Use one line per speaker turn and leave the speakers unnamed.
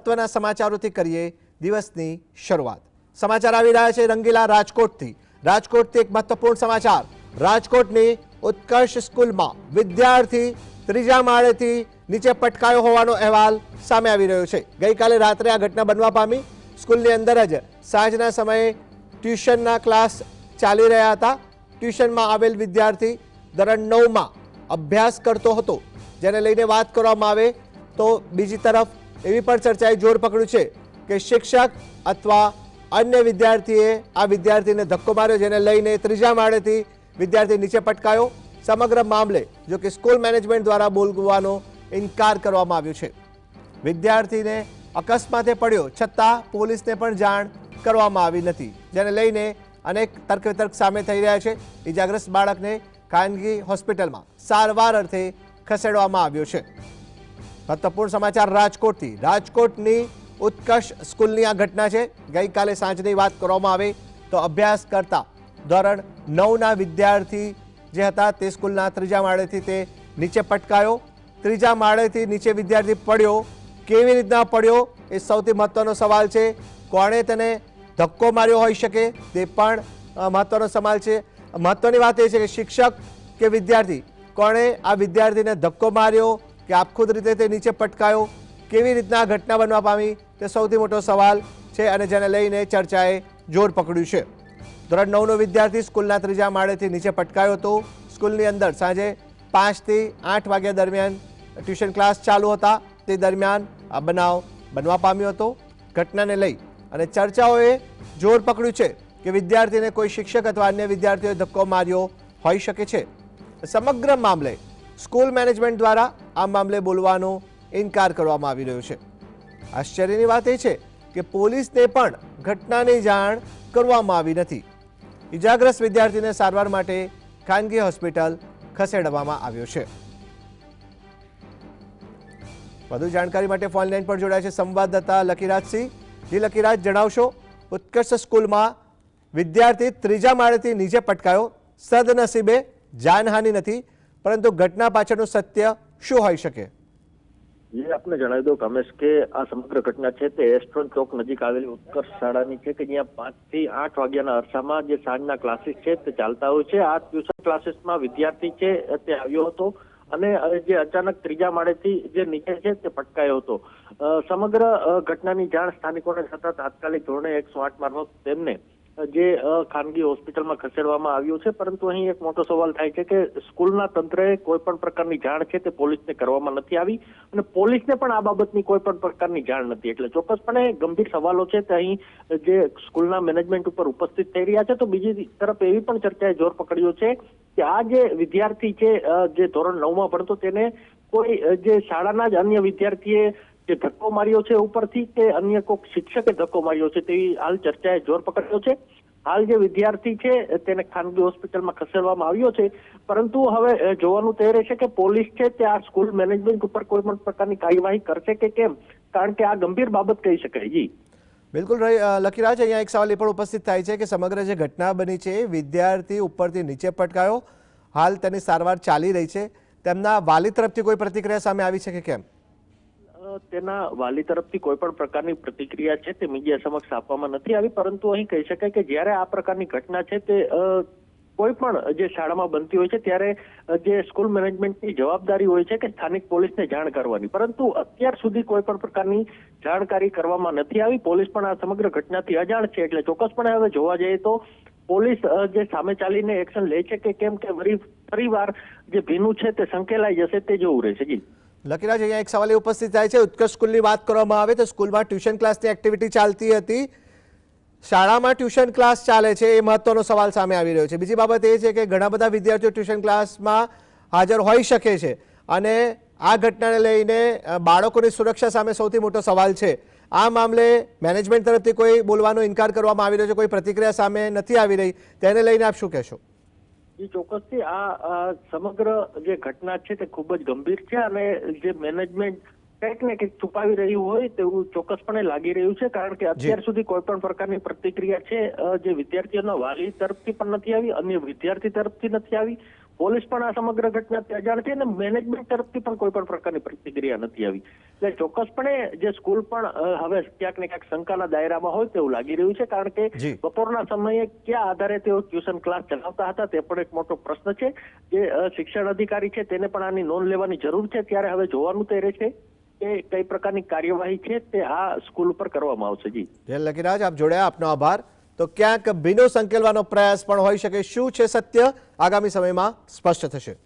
મહત્વના સમાચારોથી કરીએ દિવસની શરૂઆત. સમાચાર આવી રહ્યા છે રંગીલા રાજકોટથી. રાજકોટથી એક મહત્વપૂર્ણ સમાચાર. રાજકોટની ઉત્કર્ષ સ્કૂલમાં વિદ્યાર્થી ત્રીજા માળેથી નીચે પટકાયો હોવાનો અહેવાલ સામે આવી રહ્યો છે. ગઈકાલે રાત્રે આ ઘટના બનવા પામી. સ્કૂલની અંદર જ સાંજના સમયે ટ્યુશનના ક્લાસ ચાલી રહ્યા હતા. ટ્યુશનમાં આવેલ વિદ્યાર્થી ધોરણ નવમાં અભ્યાસ કરતો હતો. જેને લઈને વાત કરવામાં આવે તો બીજી તરફ એવી પણ ચર્ચાએ જોર પકડ્યું છે કે શિક્ષક અથવા અન્ય વિદ્યાર્થીએ આ વિદ્યાર્થીને ધક્કો માર્યો જેને લઈને ત્રીજા માળેથી વિદ્યાર્થી નીચે પટકાયો. સમગ્ર મામલે જો કે સ્કૂલ મેનેજમેન્ટ દ્વારા બોલવાનો ઇનકાર કરવામાં આવ્યો છે. વિદ્યાર્થીને અકસ્માતે પડ્યો છતાં પોલીસને પણ જાણ કરવામાં આવી નથી, જેને લઈને અનેક તર્ક વિતર્ક સામે થઈ રહ્યા છે. ઇજાગ્રસ્ત બાળકને ખાનગી હોસ્પિટલમાં સારવાર અર્થે ખસેડવામાં આવ્યો છે. મહત્વપૂર્ણ સમાચાર રાજકોટથી. રાજકોટની ઉત્કર્ષ સ્કૂલની આ ઘટના છે. ગઈકાલે સાંજની વાત કરવામાં આવે તો અભ્યાસ કરતા ધોરણ નવના વિદ્યાર્થી જે હતા તે સ્કૂલના ત્રીજા માળેથી તે નીચે પટકાયો. ત્રીજા માળેથી નીચે વિદ્યાર્થી પડ્યો. કેવી રીતના પડ્યો એ સૌથી મહત્વનો સવાલ છે. કોણે તેને ધક્કો માર્યો હોઈ શકે તે પણ મહત્વનો સવાલ છે. મહત્વની વાત એ છે કે શિક્ષક કે વિદ્યાર્થી, કોણે આ વિદ્યાર્થીને ધક્કો માર્યો? કે આપખુદ રીતે તે નીચે પટકાયો? કેવી રીતના ઘટના બનવા પામી? તે સૌથી મોટો સવાલ છે અને જેને લઈને ચર્ચાએ જોર પકડ્યું છે. ધોરણ નવનો વિદ્યાર્થી સ્કૂલના ત્રીજા માળેથી નીચે પટકાયો હતો. સ્કૂલની અંદર સાંજે પાંચથી આઠ વાગ્યા દરમિયાન ટ્યુશન ક્લાસ ચાલુ હતા. તે દરમિયાન આ બનાવ બનવા પામ્યો હતો. ઘટનાને લઈ અને ચર્ચાઓએ જોર પકડ્યું છે કે વિદ્યાર્થીને કોઈ શિક્ષક અથવા અન્ય વિદ્યાર્થીઓએ ધક્કો માર્યો હોઈ શકે છે. સમગ્ર મામલે સ્કૂલ મેનેજમેન્ટ દ્વારા આ મામલે બોલવાનો ઇનકાર કરવામાં આવી રહ્યો છે. આશ્ચર્યની વાત એ છે કે પોલીસને પણ ઘટનાની જાણ કરવામાં આવી નથી. ઇજાગ્રસ્ત વિદ્યાર્થીને સારવાર માટે ખાનગી હોસ્પિટલ ખસેડવામાં આવ્યો છે. વધુ જાણકારી માટે ફોન લાઈન પર જોડાયા છે સંવાદદાતા લકીરાજસિંહ. જી લકીરાજ, જણાવશો? ઉત્કર્ષ સ્કૂલમાં વિદ્યાર્થી ત્રીજા માળેથી નીચે પટકાયો. સદનસીબે જાનહાનિ નથી, પરંતુ ઘટના પાછળનું સત્ય શું હોઈ શકે?
જે આપને જણાવી દઉં કમેશ કે આ સમગ્ર ઘટના છે તે એસ્ટ્રોન ચોક નજીક આવેલી ઉત્કર્ષ શાળાની છે કે જ્યાં પાંચથી આઠ વાગ્યાના અરસામાં જે સાંજના ક્લાસીસ છે તે ચાલતા હોય છે. આ ટ્યુશન ક્લાસીસમાં વિદ્યાર્થી છે તે આવ્યો હતો અને જે અચાનક ત્રીજા માળેથી જે નીચે છે તે પટકાયો હતો. સમગ્ર ઘટનાની જાણ સ્થાનિકોને થતા તાત્કાલિક ધોરણે એકસો આઠ મારફત તેમને જે ખાનગી હોસ્પિટલમાં ખસેડવામાં આવ્યું છે, પરંતુ અહીં એક મોટો સવાલ થાય છે કે સ્કૂલના તંત્રએ કોઈ પણ પ્રકારની જાણ છે તે પોલીસને કરવામાં નથી આવી અને પોલીસને પણ આ બાબતની કોઈ પણ પ્રકારની જાણ નથી. એટલે ચોક્કસપણે ગંભીર સવાલો છે તે અહીં જે સ્કૂલના મેનેજમેન્ટ ઉપર ઉપસ્થિત થઈ રહ્યા છે. તો બીજી તરફ એવી પણ ચર્ચાએ જોર પકડ્યો છે કે આ જે વિદ્યાર્થી છે જે ધોરણ નવમાં ભણતો તેને કોઈ જે શાળાના જ અન્ય વિદ્યાર્થીએ જે ધક્કો માર્યો છે ઉપરથી કે અન્ય કોઈક શિક્ષકે ધક્કો માર્યો છે તેવી હાલ ચર્ચાએ જોર પકડ્યો છે. હાલ જે વિદ્યાર્થી છે, તેને ખાનગી હોસ્પિટલમાં ખસેડવામાં આવ્યો છે. પરંતુ હવે જોવાનું તે રહેશે કે પોલીસ છે તે આ સ્કૂલ મેનેજમેન્ટ ઉપર કોઈ પણ પ્રકારની કાર્યવાહી કરશે કે કેમ? કારણ કે આ ગંભીર બાબત કહી શકાય. જી.
બિલકુલ લકીરાજ અહીંયા એક સવાલ એ પણ ઉપસ્થિત થાય છે કે સમગ્ર જે ઘટના બની છે, વિદ્યાર્થી ઉપરથી નીચે પટકાયો. હાલ તેની સારવાર ચાલી રહી છે. તેમના વાલી તરફથી કોઈ પ્રતિક્રિયા સામે આવી છે કે કેમ?
તેના વાલી તરફથી કોઈ પણ પ્રકારની પ્રતિક્રિયા છે તે મીડિયા સમક્ષ આપવામાં નથી આવી, પરંતુ અહીં કહી શકાય કે જ્યારે આ પ્રકારની ઘટના છે તે કોઈ પણ જે શાળામાં બનતી હોય છે ત્યારે જે સ્કૂલ મેનેજમેન્ટની જવાબદારી હોય છે કે સ્થાનિક પોલીસને જાણ કરવાની. પરંતુ અત્યાર સુધી કોઈ પણ પ્રકારની જાણકારી કરવામાં નથી આવી. પોલીસ પણ આ સમગ્ર ઘટનાથી અજાણ છે. એટલે ચોક્કસપણે હવે જોવા જઈએ તો પોલીસ જે સામે ચાલીને એક્શન લે છે કે કેમ કે ફરી ફરીવાર જે ભીનું છે તે સંકેલાઈ જશે તે જોવું રહેશે. જી.
લકીરાજ અહીંયા એક સવાલ ઉપસ્થિત થાય છે. ઉત્કર્ષ સ્કૂલની વાત કરવામાં આવે તો સ્કૂલમાં ટ્યુશન ક્લાસની એક્ટિવિટી ચાલતી હતી. શાળામાં ટ્યુશન ક્લાસ ચાલે છે, એ મહત્વનો સવાલ સામે આવી રહ્યો છે. બીજી બાબત એ છે કે ઘણા બધા વિદ્યાર્થીઓ ટ્યુશન ક્લાસમાં હાજર હોઈ શકે છે અને આ ઘટનાને લઈને બાળકોની સુરક્ષા સામે સૌથી મોટો સવાલ છે. આ મામલે મેનેજમેન્ટ તરફથી કોઈ બોલવાનો ઇનકાર કરવામાં આવી રહ્યો છે, કોઈ પ્રતિક્રિયા સામે નથી આવી રહી. તેને લઈને આપ શું કહેશો?
જી, ચોક્કસથી આ સમગ્ર જે ઘટના છે તે ખૂબ જ ગંભીર છે અને જે મેનેજમેન્ટ કંઈક ને કંઈક છુપાવી રહ્યું હોય તેવું ચોક્કસપણે લાગી રહ્યું છે કારણ કે અત્યાર સુધી કોઈ પણ પ્રકારની પ્રતિક્રિયા છે જે વિદ્યાર્થીઓના વાલી તરફથી પણ નથી આવી અન્ય વિદ્યાર્થી તરફથી નથી આવી પોલીસ પણ આ સમગ્ર ઘટનાથી અજાણ છે અને મેનેજમેન્ટ તરફથી પણ કોઈ પણ પ્રકારની પ્રતિક્રિયા નથી આવી. એટલે ચોક્કસપણે જે સ્કૂલ પણ હવે ક્યાંક ને ક્યાંક શંકાના દાયરામાં હોય તેવું લાગી રહ્યું છે કારણ કે બપોરના સમયે કયા આધારે તેઓ ટ્યુશન ક્લાસ ચલાવતા હતા તે પણ એક મોટો પ્રશ્ન છે. જે શિક્ષણ અધિકારી છે તેને પણ આની નોંધ લેવાની જરૂર છે ત્યારે હવે જોવાનું તે રહેશે કે કઈ પ્રકારની કાર્યવાહી છે તે આ સ્કૂલ ઉપર કરવામાં આવશે, જી.
લકીરાજ આપ જોડ્યા આપનો આભાર. તો ક્યાંક ભીનો સંકેલવાનો પ્રયાસ પણ હોઈ શકે. શું છે સત્ય? આગામી સમયમાં સ્પષ્ટ થશે.